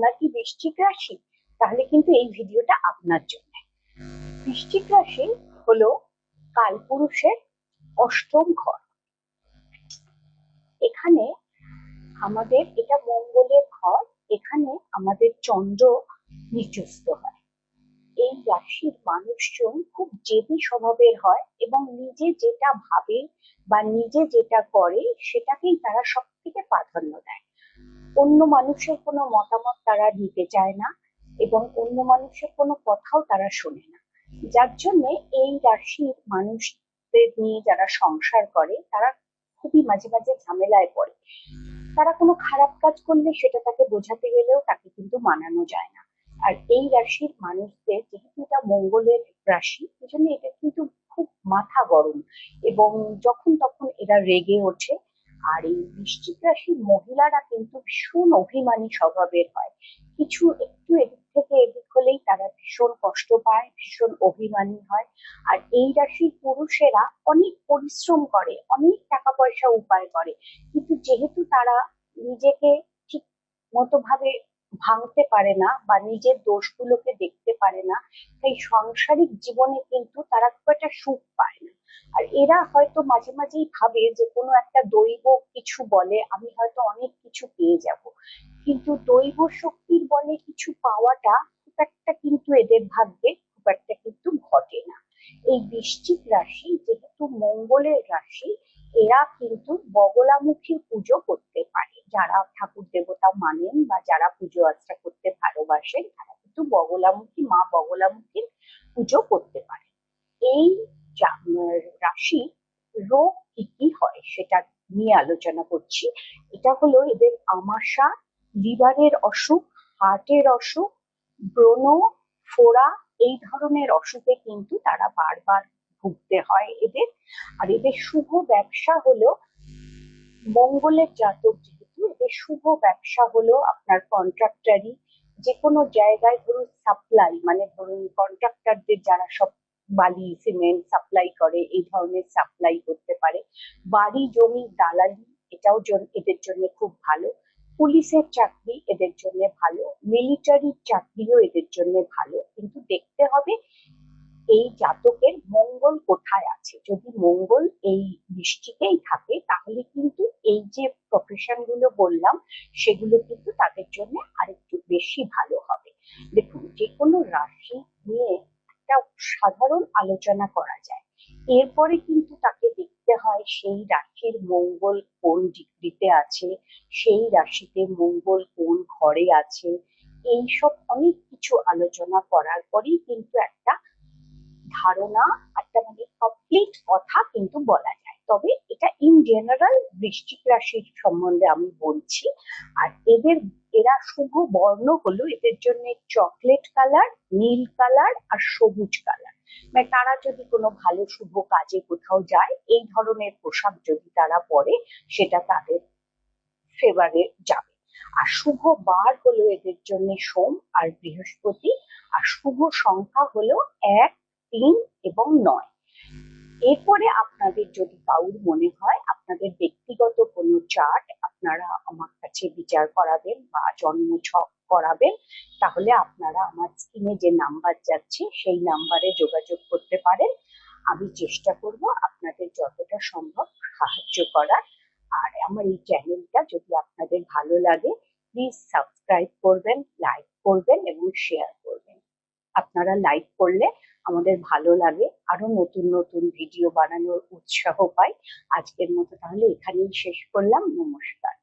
আপনার কি বৃশ্চিক রাশি? তাহলে কিন্তু এই ভিডিওটা আপনার জন্য। বৃশ্চিক রাশি হলো কালপুরুষের অষ্টম ঘর। এখানে আমাদের এটা মঙ্গলের ঘর, এখানে আমাদের চন্দ্র নিচস্ত হয়। এই রাশির মানুষজন খুব জেদি স্বভাবের হয় এবং নিজে যেটা ভাবে বা নিজে যেটা করে, সেটাকেই তারা সব থেকে প্রাধান্য দেয়। অন্য মানুষের কোনো মতামত তারা নিতে চায় না এবং অন্য মানুষের কোনো কথাও তারা শোনে না। যার জন্য এই রাশির মানুষদের নিয়ে যারা সংসার করে, তারা খুবই মাঝে মাঝে ঝামেলায় পড়ে। তারা কোনো খারাপ কাজ করলে সেটা তাকে বোঝাতে গেলেও তাকে কিন্তু মানানো যায় না। আর এই রাশির মানুষদের যেহেতু এটা মঙ্গলের রাশি, এই জন্য এটা কিন্তু খুব মাথা গরম এবং যখন তখন এরা রেগে ওঠে আর এই বৃশ্চিক রাশির মহিলারা কিন্তু ভীষণ অভিমানী স্বভাবের হয়। কিছু একটু এদিক থেকে এদিক হলেই তারা ভীষণ কষ্ট পায়, ভীষণ অভিমানী হয়। আর এই রাশির পুরুষেরা অনেক পরিশ্রম করে, অনেক টাকা পয়সা উপায় করে। কিন্তু যেহেতু তারা নিজেকে ঠিক মতো ভাবে ভাঙতে পারে না বা নিজের দোষগুলোকে দেখতে পারে না, তাই সাংসারিক জীবনে কিন্তু তারা খুব একটা সুখ পায় আর এরা হয়তো মাঝে মাঝেই ভাবে যে কোনো একটা দৈব কিছু বলে আমি হয়তো অনেক কিছু পেয়ে যাব। কিন্তু দৈব শক্তির বলে কিছু পাওয়াটা খুব একটা কিন্তু এদের ভাগ্যে খুব একটা কিন্তু ঘটে না। এই বৃশ্চিক রাশি যেহেতু মঙ্গলের রাশি, এরা কিন্তু বগলামুখী পুজো করতে পারে। যারা ঠাকুর দেবতা মানেন বা যারা পুজো আর্চা করতে ভালোবাসেন, তারা কিন্তু বগলামুখী, মা বগলামুখীর পুজো করতে পারে। এই রাশি রোগ কি কি হয় সেটা নিয়ে আলোচনা করছি। এটা হলো এদের আমাশা, লিভারের অসুখ, হার্টের অসুখ ব্রণ ফোড়া এই ধরনের অসুখে কিন্তু তারা বারবার ভুগতে হয় এদের। আর এদের শুভ ব্যবসা হলো মঙ্গলের জাতক যেহেতু, এদের শুভ ব্যবসা হলো আপনার কন্ট্রাক্টারি যে কোনো জায়গায় ধরুন সাপ্লাই মানে ধরুন কন্ট্রাক্টরদের যারা সব বালি সিমেন্ট সাপ্লাই করে, এই ধরনের সাপ্লাই করতে পারে। বাড়ি, জমি, দালালি, এটাও এদের জন্য খুব ভালো। পুলিশের চাকরি এদের জন্য ভালো। মিলিটারির চাকরিও এদের জন্য ভালো। কিন্তু দেখতে হবে এই জাতকের মঙ্গল কোথায় আছে। যদি মঙ্গল এই বৃষ্টিতেই থাকে, তাহলে কিন্তু এই যে প্রফেশনগুলো বললাম, সেগুলো কিন্তু তাদের জন্য আরেকটু বেশি ভালো হবে। দেখুন যে কোনো সাধারণ আলোচনা করা যায়। এরপরে কিন্তু তাকে দেখতে হয় সেই রাশির মঙ্গল কোন ডিগ্রিতে আছে, সেই রাশিতে মঙ্গল কোন ঘরে আছে। এইসব অনেক কিছু আলোচনা করার পরেই কিন্তু একটা ধারণা, একটা মানে কমপ্লিট কথা কিন্তু বলা যায়। তবে এটা ইন জেনারেল বৃশ্চিক রাশির সম্বন্ধে আমি বলছি, আর এদের, এরা শুভ বর্ণ হলো এদের জন্য চকলেট কালার নীল কালার আর সবুজ কালার মানে তারা যদি কোনো ভালো, শুভ কাজে কোথাও যায়, এই ধরনের পোশাক যদি তারা পরে, সেটা তাদের ফেভারে যাবে। আর শুভ বার হলো এদের জন্য সোম আর বৃহস্পতি, আর শুভ সংখ্যা হলো এক, তিন এবং নয়। এরপরে আপনাদের যদি কাউর মনে হয়, আপনাদের ব্যক্তিগত কোনো চার্ট আপনারা আমার কাছে বিচার করাবেন বা জন্ম ছক করাবেন, তাহলে আপনারা আমার স্ক্রিনে যে নাম্বার যাচ্ছে, সেই নাম্বারে যোগাযোগ করতে পারেন। আমি চেষ্টা করব আপনাদের যতটা সম্ভব সাহায্য করার। আর আমার এই চ্যানেলটা যদি আপনাদের ভালো লাগে প্লিজ সাবস্ক্রাইব করবেন লাইক করবেন এবং শেয়ার করবেন। আপনারা লাইক করলে আমাদের ভালো লাগে, আরও নতুন নতুন ভিডিও বানানোর উৎসাহ পাই। আজকের মতো তাহলে এখানেই শেষ করলাম, নমস্কার।